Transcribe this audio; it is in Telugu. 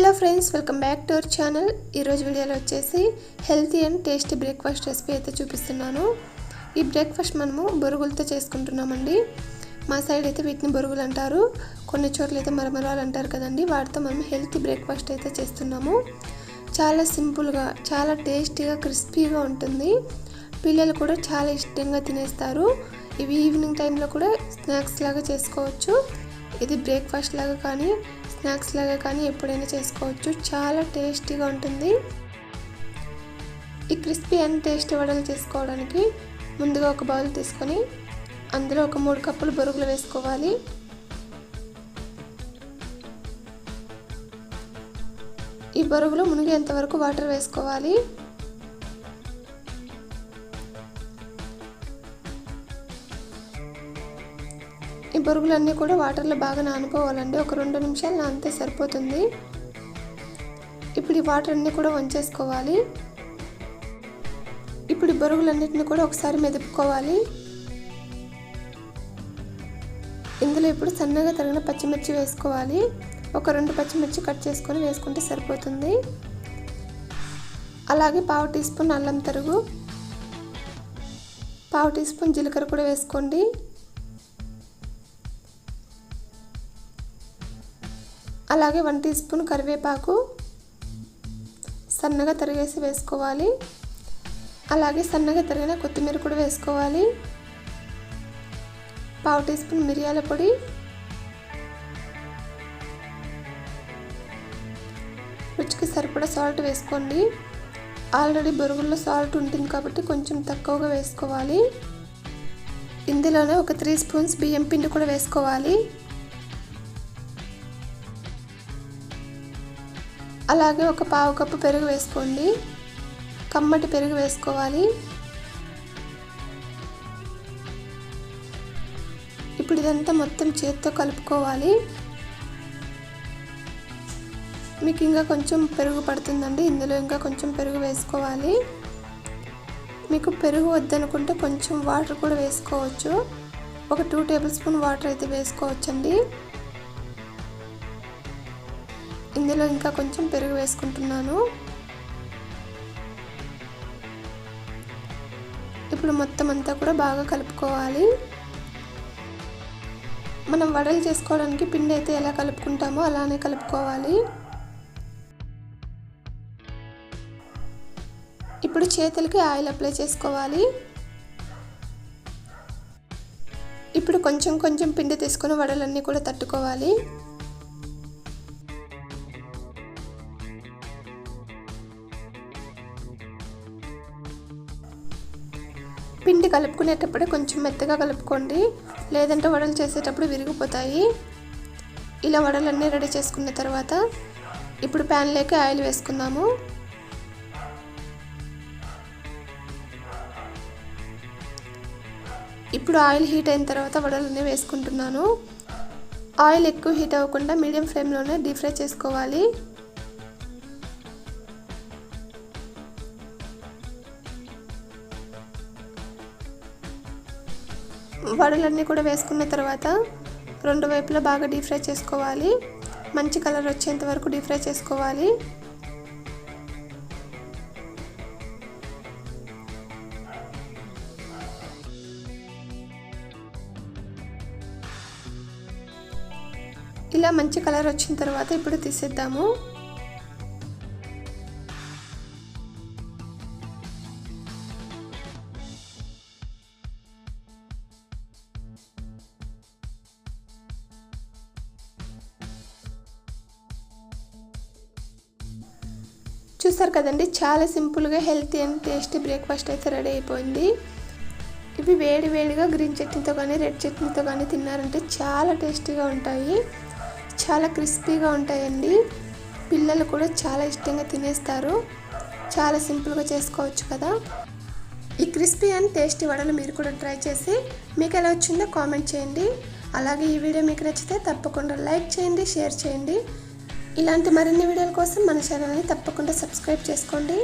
Hello friends welcome back to our channel ఈరోజు వీడియోలో వచ్చేసి healthy and tasty breakfast recipe అయితే చూపిస్తున్నాను. ఈ బ్రేక్ఫాస్ట్ మనము బొరుగులతో చేసుకుంటున్నామండి. మా సైడ్ అయితే వీటిని బొరుగులు అంటారు. కొన్ని చోట్ల అయితే మరమరాలు అంటారు కదండి. వాటితో మనం హెల్తీ బ్రేక్ఫాస్ట్ అయితే చేస్తున్నాము. చాలా సింపుల్గా చాలా టేస్టీగా క్రిస్పీగా ఉంటుంది. పిల్లలు కూడా చాలా ఇష్టంగా తినేస్తారు. ఇవి ఈవినింగ్ టైంలో కూడా స్నాక్స్ లాగా చేసుకోవచ్చు. ఇది బ్రేక్ఫాస్ట్ లాగా కానీ స్నాక్స్ లాగా కానీ ఎప్పుడైనా చేసుకోవచ్చు. చాలా టేస్టీగా ఉంటుంది. ఈ క్రిస్పీ అండ్ టేస్టీ వడలు చేసుకోవడానికి ముందుగా ఒక బౌల్ తీసుకొని అందులో ఒక మూడు కప్పులు బొరుగులు వేసుకోవాలి. ఈ బొరుగులు మునిగేంత వరకు వాటర్ వేసుకోవాలి. ఈ బొరుగులన్నీ కూడా వాటర్లో బాగా నానుకోవాలండి. ఒక రెండు నిమిషాలు నానితే సరిపోతుంది. ఇప్పుడు ఈ వాటర్ అన్నీ కూడా వంచేసుకోవాలి. ఇప్పుడు ఈ బొరుగులన్నిటిని కూడా ఒకసారి మెదుపుకోవాలి. ఇందులో ఇప్పుడు సన్నగా తరిగిన పచ్చిమిర్చి వేసుకోవాలి. ఒక రెండు పచ్చిమిర్చి కట్ చేసుకొని వేసుకుంటే సరిపోతుంది. అలాగే పావు టీ స్పూన్ అల్లం తరుగు పావు టీ స్పూన్ జీలకర్ర కూడా వేసుకోండి. అలాగే వన్ టీ స్పూన్ కరివేపాకు సన్నగా తరిగేసి వేసుకోవాలి. అలాగే సన్నగా తరిగిన కొత్తిమీర కూడా వేసుకోవాలి. పావు టీ స్పూన్ మిరియాల పొడి. రుచికి సరిపడా సాల్ట్ వేసుకోండి. ఆల్రెడీ బొరుగుల్లో సాల్ట్ ఉంటుంది కాబట్టి కొంచెం తక్కువగా వేసుకోవాలి. ఇందులోనే ఒక త్రీ స్పూన్స్ బియ్యం పిండి కూడా వేసుకోవాలి. అలాగే ఒక పావు కప్పు పెరుగు వేసుకోండి. కమ్మటి పెరుగు వేసుకోవాలి. ఇప్పుడు ఇదంతా మొత్తం చేత్తో కలుపుకోవాలి. మీకు ఇంకా కొంచెం పెరుగు పడుతుందండి. ఇందులో ఇంకా కొంచెం పెరుగు వేసుకోవాలి. మీకు పెరుగు వద్దనుకుంటే కొంచెం వాటర్ కూడా వేసుకోవచ్చు. ఒక టూ టేబుల్ స్పూన్ వాటర్ అయితే వేసుకోవచ్చండి. ఇందులో ఇంకా కొంచెం పెరుగు వేసుకుంటున్నాను. ఇప్పుడు మొత్తం అంతా కూడా బాగా కలుపుకోవాలి. మనం వడలు చేసుకోవడానికి పిండి అయితే ఎలా కలుపుకుంటామో అలానే కలుపుకోవాలి. ఇప్పుడు చేతులకి ఆయిల్ అప్లై చేసుకోవాలి. ఇప్పుడు కొంచెం కొంచెం పిండి తీసుకొని వడలన్నీ కూడా తట్టుకోవాలి. పిండి కలుపుకునేటప్పుడే కొంచెం మెత్తగా కలుపుకోండి. లేదంటే వడలు చేసేటప్పుడు విరిగిపోతాయి. ఇలా వడలన్నీ రెడీ చేసుకున్న తర్వాత ఇప్పుడు ప్యాన్లోకి ఆయిల్ వేసుకుందాము. ఇప్పుడు ఆయిల్ హీట్ అయిన తర్వాత వడలన్నీ వేసుకుంటున్నాను. ఆయిల్ ఎక్కువ హీట్ అవ్వకుండా మీడియం ఫ్లేమ్లోనే డీప్ ఫ్రై చేసుకోవాలి. వడలన్నీ కూడా వేసుకున్న తర్వాత రెండు వైపులా బాగా డీప్ ఫ్రై చేసుకోవాలి. మంచి కలర్ వచ్చేంత వరకు డీప్ ఫ్రై చేసుకోవాలి. ఇలా మంచి కలర్ వచ్చిన తర్వాత ఇప్పుడు తీసేద్దాము. చూస్తారు కదండి చాలా సింపుల్గా హెల్తీ అండ్ టేస్టీ బ్రేక్ఫాస్ట్ అయితే రెడీ అయిపోయింది. ఇవి వేడి వేడిగా గ్రీన్ చట్నీతో కానీ రెడ్ చట్నీతో కానీ తిన్నారంటే చాలా టేస్టీగా ఉంటాయి. చాలా క్రిస్పీగా ఉంటాయండి. పిల్లలు కూడా చాలా ఇష్టంగా తినేస్తారు. చాలా సింపుల్గా చేసుకోవచ్చు కదా. ఈ క్రిస్పీ అండ్ టేస్టీ వడలు మీరు కూడా ట్రై చేసి మీకు ఎలా వచ్చిందో కామెంట్ చేయండి. అలాగే ఈ వీడియో మీకు నచ్చితే తప్పకుండా లైక్ చేయండి షేర్ చేయండి. ఇలాంటి మరిన్ని వీడియోల కోసం మన ఛానల్ని తప్పకుండా సబ్స్క్రైబ్ చేసుకోండి.